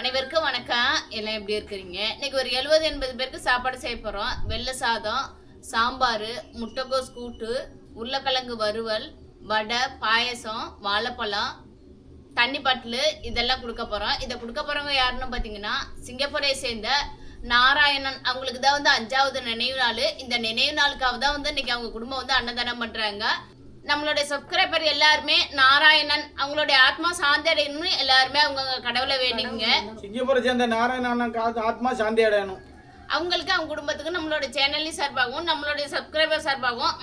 அனைவருக்கும் வணக்கம் எல்லாம் எப்படி இருக்கிறீங்க? இன்னைக்கு ஒரு எழுபது எண்பது பேருக்கு சாப்பாடு செய்ய போகிறோம் வெள்ளை சாதம் சாம்பார் முட்டைகோஸ் கூட்டு உருளைக்கிழங்கு வறுவல் வடை பாயசம் வாழைப்பழம் தண்ணி பாட்டில் இதெல்லாம் கொடுக்க போகிறோம் இதை கொடுக்க போகிறவங்க யாருன்னு பார்த்தீங்கன்னா சிங்கப்பூரை சேர்ந்த நாராயணன். அவங்களுக்கு தான் வந்து அஞ்சாவது நினைவு நாள். இந்த நினைவு நாளுக்காக தான் வந்து இன்னைக்கு அவங்க குடும்பம் வந்து அன்னதானம் பண்ணுறாங்க நம்மளுடைய சப்ஸ்கிரைபர் எல்லாருமே நாராயணன் அவங்களுடைய ஆத்மா சாந்தி அடையணும்னு எல்லாருமே அவங்க கடவுளை வேண்டிங்க. சிங்கப்பூரை சேர்ந்த நாராயணன் ஆத்மா சாந்தி அடையணும் அவங்களுக்கு அவங்க குடும்பத்துக்கு நம்மளோட சேனல்லையும் சார்பாகவும் நம்மளுடைய சப்ஸ்கிரைபர் சார்பாகவும்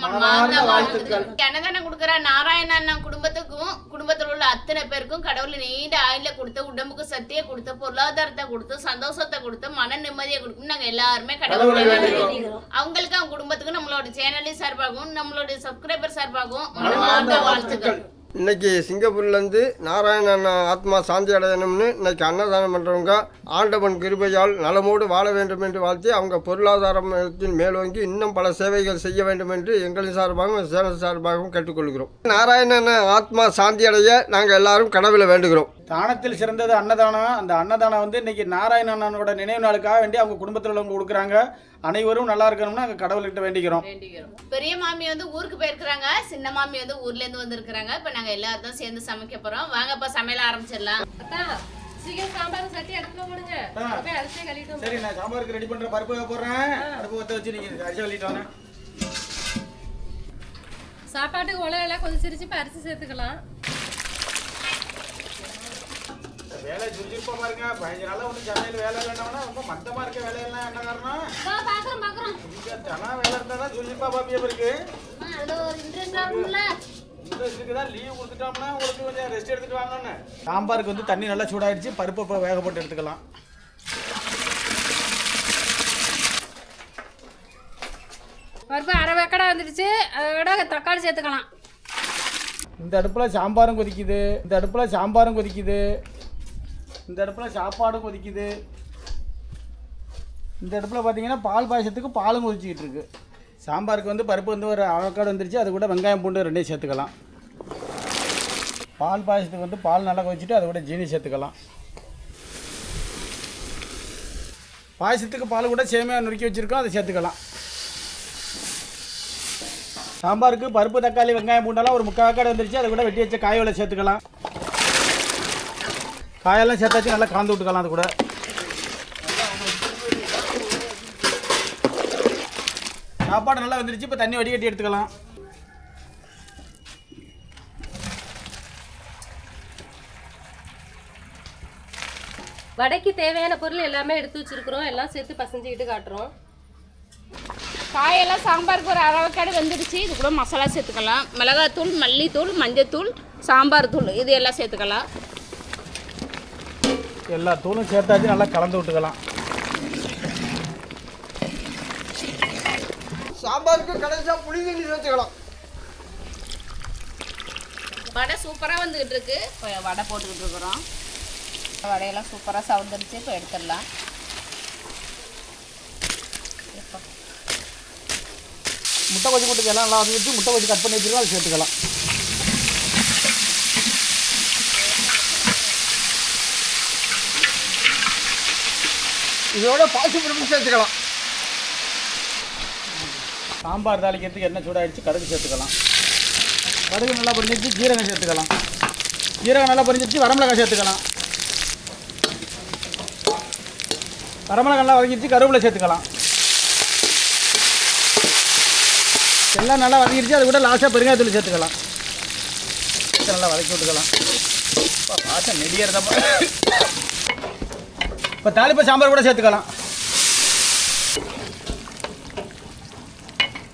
அன்னதானம் கொடுக்குற நாராயணன் குடும்பத்துக்கும் குடும்பத்தில் உள்ள அத்தனை பேருக்கும் கடவுள் நீண்ட ஆயுள கொடுத்து உடம்புக்கு சக்தியை கொடுத்து பொருளாதாரத்தை கொடுத்து சந்தோஷத்தை கொடுத்து மன நிம்மதியை கொடுக்கும் நாங்க எல்லாருமே கடவுளை அவங்களுக்கு அவங்க குடும்பத்துக்கு நம்மளோட சேனல்லையும் சார்பாகவும் நம்மளுடைய சப்ஸ்கிரைபர் சார்பாகவும் வாழ்த்துக்கள். இன்னைக்கு சிங்கப்பூர்லேருந்து நாராயணன் ஆத்மா சாந்தி அடையணும்னு இன்னைக்கு அன்னதானம் பண்ணுறவங்க ஆண்டவன் கிருபையால் நலமோடு வாழ வேண்டும் என்று வாழ்த்தி அவங்க பொருளாதாரத்தின் மேலோங்கி இன்னும் பல சேவைகள் செய்ய வேண்டும் என்று எங்களின் சார்பாகவும் சேனல் சார்பாகவும் கேட்டுக்கொள்கிறோம். நாராயணன் ஆத்மா சாந்தி அடைய நாங்கள் எல்லாரும் கடவுளை வேண்டுகிறோம். தானத்தில் சிறந்தது அன்னதானம். அந்த அன்னதானம் வந்து இன்னைக்கு நாராயணனோட நினைவு நாளுக்காக வேண்டி அவங்க குடும்பத்தில் உள்ளவங்க கொடுக்குறாங்க. அனைவரும் நல்லா இருக்கணும்னு நாங்கள் கடவுள்கிட்ட வேண்டிக்கிறோம். வேண்டிக்கிறோம். பெரிய மாமி வந்து ஊருக்கு போயிருக்கிறாங்க. சின்ன மாமி வந்து ஊர்ல இருந்து வந்திருக்கிறாங்க. இப்ப நாங்க எல்லாரும் தான் சேர்ந்து சமைக்க போறோம். வாங்கப்பா சமையல் ஆரம்பிச்சிடலாம். சீக்கிரம் சாம்பார் சட்டி அடுப்புல போடுங்க. போய் அரிசியை கழுவிட்டு சரி நான் சாம்பாருக்கு ரெடி பண்ணுற பருப்பு போடுறேன். பருப்பு ஊற்ற வச்சு நீங்கள் அரிசி சொல்லிட்டு வாங்க. சாப்பாட்டுக்கு உலக கொதிச்சிருச்சு இப்ப அரிசி சேர்த்துக்கலாம். வேலை சுறுசுறுப்பாக பாருங்க. பதினஞ்சு நாளாக ஒன்றும் சமையல் வேலை இல்லைன்னா ரொம்ப மந்தமாக இருக்க வேலையெல்லாம் என்ன காரணம்? பாக்குறோம் பாக்குறோம். இங்கே தனா வேலை இருந்தால் தான் சுறுசுறுப்பாக பாப்பியே இருக்கு. இன்ட்ரெஸ்ட்டுக்கு தான் லீவ் கொடுத்துட்டோம்னா உங்களுக்கு கொஞ்சம் ரெஸ்ட் எடுத்துட்டு வாங்கன்னு. சாம்பாருக்கு வந்து தண்ணி நல்லா சூடாயிடுச்சு. பருப்பை வேக போட்டு எடுத்துக்கலாம். பருப்பு அரை வேக்கடா வந்துடுச்சு. அதோட தக்காளி சேர்த்துக்கலாம். இந்த அடுப்பில் சாம்பாரும் கொதிக்குது. இந்த அடுப்பில் சாம்பாரும் கொதிக்குது. இந்த இடத்துல சாப்பாடும் கொதிக்குது. இந்த இடத்துல பார்த்தீங்கன்னா பால் பாயசத்துக்கு பாலும் கொதிச்சிக்கிட்டு இருக்கு. சாம்பாருக்கு வந்து பருப்பு வந்து ஒரு அவக்காடு வந்துருச்சு அது கூட வெங்காயம் பூண்டு ரெண்டையும் சேர்த்துக்கலாம். பால் பாயசத்துக்கு வந்து பால் நல்லா கொதிச்சுட்டு அது கூட ஜீனி சேர்த்துக்கலாம். பாயசத்துக்கு பால் கூட சேமியாக நுறுக்கி வச்சுருக்கோம் அதை சேர்த்துக்கலாம். சாம்பாருக்கு பருப்பு தக்காளி வெங்காயம் பூண்டெல்லாம் ஒரு முக்கால் காடு வந்துருச்சு அதை கூட வெட்டி வச்ச காயோல சேர்த்துக்கலாம். காயெல்லாம் சேர்த்தாச்சு நல்லா கலந்து விட்டுக்கலாம் அது கூட. சாப்பாடு நல்லா வந்துருச்சு இப்போ தண்ணி வடிகட்டி எடுத்துக்கலாம். வடைக்கு தேவையான பொருள் எல்லாமே எடுத்து வச்சிருக்கிறோம். எல்லாம் சேர்த்து பசஞ்சுக்கிட்டு காட்டுறோம். காயெல்லாம் சாம்பாருக்கு ஒரு அரவக்காடு வெந்துடுச்சு. இது கூட மசாலா சேர்த்துக்கலாம். மிளகாத்தூள் மல்லித்தூள் மஞ்சத்தூள் சாம்பார் தூள் இது எல்லாம் சேர்த்துக்கலாம். எல்லா தூளும் சேர்த்தாச்சு நல்லா கலந்து விட்டுக்கலாம். சாம்பாருக்கு கடைசியாக புளி தண்ணி சேர்த்துக்கலாம். வடை சூப்பராக வந்துக்கிட்டு இருக்கு. இப்போ வடை போட்டுக்கிட்டு இருக்கிறோம். வடையெல்லாம் சூப்பராக சவுந்துருச்சு இப்போ எடுத்துடலாம். முட்டை கொஞ்சம் கூட்டுக்கு எல்லாம் நல்லா வந்துருச்சு முட்டை கொஞ்சம் கட் பண்ணி வச்சுருக்கோம் அதை சேர்த்துக்கலாம். இதோட பாசி பருப்பு சேர்த்துக்கலாம். சாம்பார் தாளிக்கிறதுக்கு எண்ணெய் சூடாயிடுச்சு கடுகு சேர்த்துக்கலாம். கடுகு நல்லா பொரிஞ்சிருச்சு ஜீரகம் சேர்த்துக்கலாம். ஜீரகம் நல்லா பொரிஞ்சிருச்சு வரமிளகாய் சேர்த்துக்கலாம். வரமிளகாய் நல்லா வதங்கிடுச்சு கருவேப்பிலை சேர்த்துக்கலாம். எல்லாம் நல்லா வதங்கிடுச்சு அது கூட லாஸ்ட்டாக பெருங்காயத்தூள் சேர்த்துக்கலாம். நல்லா வதக்கி விட்டுக்கலாம். அப்பா, வாசம் நெடியறதப்பா இப்போ தாளிப்பு சாம்பார் கூட சேர்த்துக்கலாம்.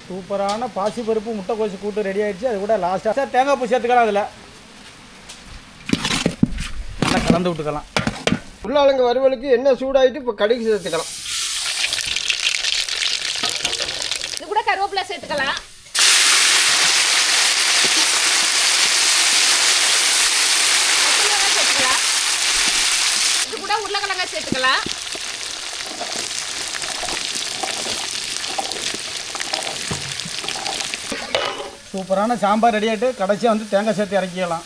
சூப்பரான பாசிப்பருப்பு முட்டை கோசி கூட்டு ரெடி ஆயிடுச்சு. அது கூட லாஸ்ட்டாக சார் தேங்காய் பூ சேர்த்துக்கலாம் அதில். நல்லா கலந்து விட்டுக்கலாம். உருளைக்கிழங்கு வறுவலுக்கு எண்ணெய் சூடாயிட்டு இப்போ கடுகு சேர்த்துக்கலாம். இது கூட கருவேப்பிலை சேர்த்துக்கலாம் பச்சை மிளகாய் சேர்த்துக்கலாம் இது கூட உருளைக்கிழங்காய் சேர்த்துக்கலாம் சூப்பரான சாம்பார் ரெடி ஆகிட்டு கடைசியாக வந்து தேங்காய் சேர்த்து இறக்கிக்கலாம்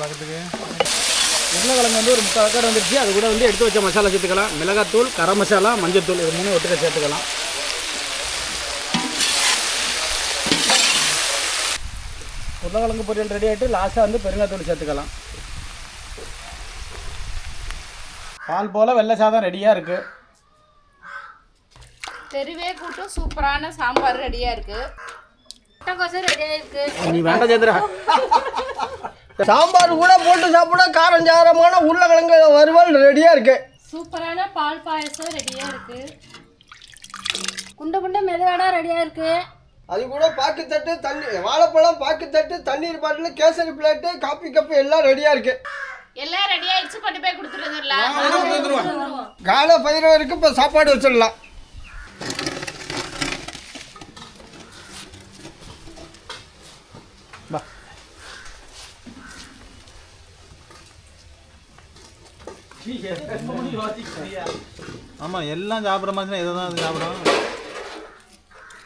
பார்க்கறதுக்கு உருளைக்கிழங்கு வந்து ஒரு முக்கால் கடை வந்துருச்சு. அது கூட வந்து எடுத்து வச்ச மசாலா சேர்த்துக்கலாம். மிளகாத்தூள் கரம் மசாலா மஞ்சத்தூள் இது மூணு ஒட்டுக்க சேர்த்துக்கலாம். உருளைக்கிழங்கு பொரியல் ரெடி ஆகிட்டு லாஸ்ட்டாக வந்து பெருங்காத்தூள் சேர்த்துக்கலாம். பால் போல் வெள்ளை சாதம் ரெடியாக இருக்குது தெருவே கூட்டம் சூப்பரான சாம்பார் ரெடியா இருக்கு. முட்டைக்கோசம் ரெடி ஆயிருக்கு நீ வேண்டாம் சாம்பார் கூட போட்டு சாப்பிட காரம் சாரமான உருளைக்கிழங்கு வறுவல் ரெடியாக இருக்கு. சூப்பரான பால் பாயசம் ரெடியா இருக்கு. குண்டை குண்டை மெதுவாடா ரெடியா இருக்கு. அது கூட பாக்கு தட்டு தண்ணி வாழைப்பழம் பாக்கு தட்டு தண்ணீர் bottle kesari plate copy cup எல்லாம் ரெடியாக இருக்கு. எல்லாம் ரெடி ஆயிடுச்சு கொண்டு போய் கொடுத்துருந்துடலாம் காலை பயிரவருக்கு இப்போ சாப்பாடு வச்சிடலாம். ஆமாம் எல்லாம் சாப்பிட்ற மாதிரி இதை தான் சாப்பிடும்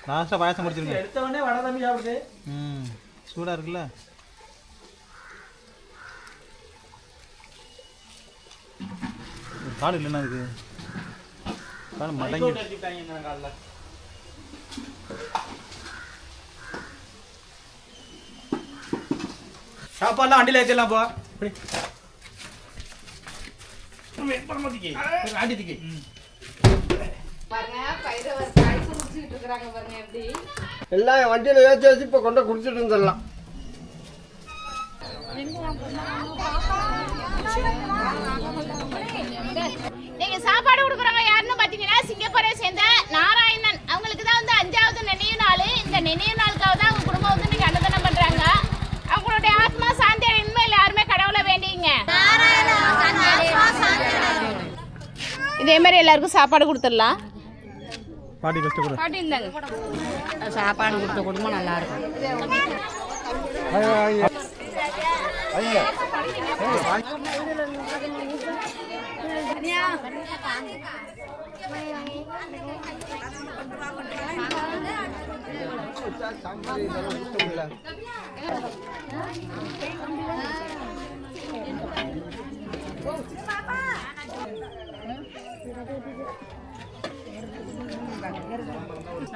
லாஸ்ட்டாக பாயசம் முடிச்சிருங்க. எடுத்தவொடனே வடை தம்பி சாப்பிடுது. ம் சூடாக இருக்குல்ல? காடு இல்லைன்னா அதுக்கு. காடு மடங்கி காலைல. சாப்பாடுலாம் வண்டியில் ஏற்றிடலாம் போ. இப்படி. ஆண்டி திக்கி பாருங்க பயிரவர் குடிச்சிட்டு இருக்காங்க பாருங்க எப்படி? எல்லாம் வண்டியில் ஏற்றி வச்சு இப்போ கொண்டு கொடுத்துட்டு வந்துடலாம் நீங்க சாப்பாடு கொடுக்குறவங்க யாருன்னு பாத்தீங்கன்னா சிங்கப்பூரை சேர்ந்த நாராயணன். அவங்களுக்கு தான் வந்து அஞ்சாவது நினைவு நாள். இந்த நினைவு நாளுக்காக தான் அவங்க குடும்பம் வந்து இன்னைக்கு அன்னதானம் பண்றாங்க. அவங்களுடைய ஆத்மா சாந்தி அடையணுமே யாருமே கடவுளை வேண்டிங்க? இதே மாதிரி எல்லாருக்கும் சாப்பாடு கொடுத்துடலாம். பாட்டி ஃபஸ்ட்டு கூட. பாட்டி இருந்தாங்க. சாப்பாடு கொடுத்த குடும்பம் நல்லா இருக்கும்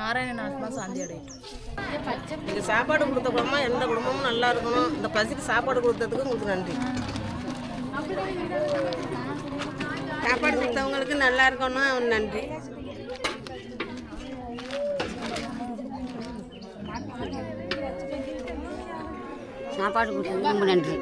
நாராயணன் ஆத்மா சாந்தி அடையட்டும் நீங்கள் சாப்பாடு கொடுத்த குடும்பம் எந்த குடும்பமும் நல்லா இருக்கணும். இந்த பசிக்கு சாப்பாடு கொடுத்ததுக்கு உங்களுக்கு நன்றி. சாப்பாடு கொடுத்தவங்களுக்கு நல்லா இருக்கணும் நன்றி. சாப்பாடு கொடுத்ததுக்கு ரொம்ப நன்றி.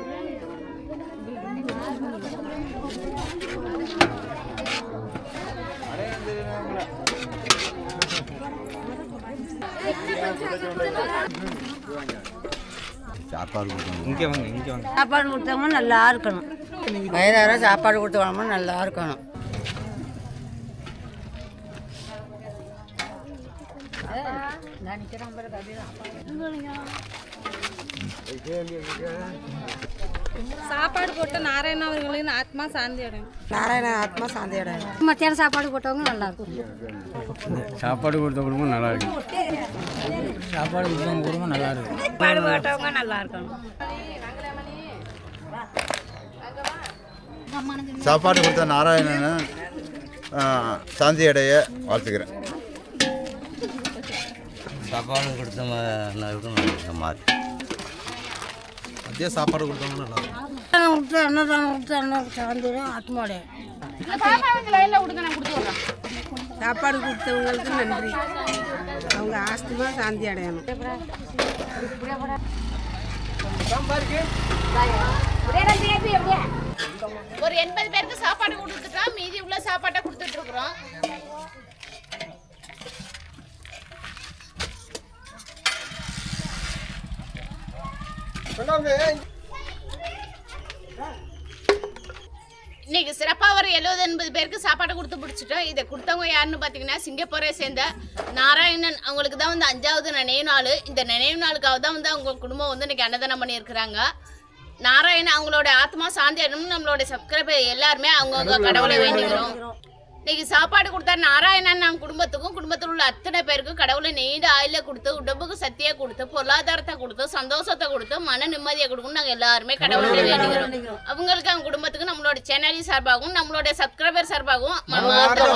இங்கே வாங்க இங்கே வாங்க. சாப்பாடு கொடுத்தவங்க நல்லா இருக்கணும். வயதார சாப்பாடு கொடுத்தவங்க நல்லா இருக்கணும். சாப்பாடு போட்ட நாராயண அவர்களின் ஆத்மா சாந்தி அடையும். நாராயண ஆத்மா சாந்தி அடையணும் மத்தியானம் சாப்பாடு போட்டவங்க நல்லா இருக்கும். சாப்பாடு கொடுத்த குடும்பம் நல்லா இருக்கு. சாப்பாடு கொடுத்த குடும்பம் நல்லா இருக்கு. சாப்பாடு போட்டவங்க நல்லா இருக்கணும். சாப்பாடு கொடுத்த நாராயணனை சாந்தி அடைய வாழ்த்துக்கிறேன். சாப்பாடு கொடுத்த மாதிரி மதியம் சாப்பாடு கொடுத்தவங்க நல்லா இருக்கும் கொடுத்து அன்னதானம் கொடுத்து அண்ணன் சாந்தி ஆத்மாடைய லைன்ல கொடுங்க நான் கொடுத்து விடுறேன். சாப்பாடு கொடுத்தவங்களுக்கு நன்றி. அவங்க ஆஸ்திமா சாந்தி அடையணும். ஒரு எண்பது பேருக்கு சாப்பாடு கொடுத்துட்டோம் மீதி உள்ள சாப்பாட்டை கொடுத்துட்டு இருக்கிறோம். இன்னைக்கு சிறப்பாக ஒரு எழுபது எண்பது பேருக்கு சாப்பாடு கொடுத்து பிடிச்சிட்டோம் இதை கொடுத்தவங்க யாருன்னு பார்த்தீங்கன்னா சிங்கப்பூரை சேர்ந்த நாராயணன். அவங்களுக்கு தான் வந்து அஞ்சாவது நினைவு நாள். இந்த நினைவு நாளுக்காக தான் வந்து அவங்க குடும்பம் வந்து இன்னைக்கு அன்னதானம் பண்ணியிருக்கிறாங்க. நாராயணன் அவங்களோட ஆத்மா சாந்தி நம்மளோட சப்ஸ்கிரைபர் எல்லாருமே அவங்கவுங்க கடவுளை வேண்டிக்கிறோம். இன்னைக்கு சாப்பாடு கொடுத்தா நாராயணன் நான் குடும்பத்துக்கும் குடும்பத்தில் உள்ள அத்தனை பேருக்கும் கடவுளை நீண்ட ஆயில கொடுத்து உடம்புக்கு சக்தியை கொடுத்து பொருளாதாரத்தை கொடுத்து சந்தோஷத்தை கொடுத்து மன நிம்மதியை கொடுக்கணும் நாங்கள் எல்லாருமே கடவுளை வேண்டுகிறோம் அவங்களுக்கு அவங்க குடும்பத்துக்கு நம்மளோட சேனல் சார்பாகவும் நம்மளோட சப்ஸ்கிரைபர் சார்பாகவும்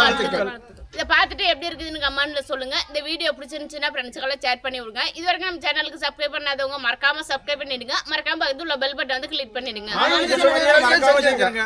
வாழ்த்துக்கள். இதை பார்த்துட்டு எப்படி இருக்குதுன்னு கமெண்ட்ல சொல்லுங்க. இந்த வீடியோ பிடிச்சிருந்துச்சுன்னா ஃப்ரெண்ட்ஸுக்கெல்லாம் ஷேர் பண்ணி விடுங்க. இது வரைக்கும் நம்ம சேனலுக்கு சப்ஸ்கிரைப் பண்ணாதவங்க மறக்காம சப்ஸ்கிரைப் பண்ணிடுங்க. மறக்காம பக்கத்துல பெல் பட்டன் வந்து கிளிக் பண்ணிடுங்க.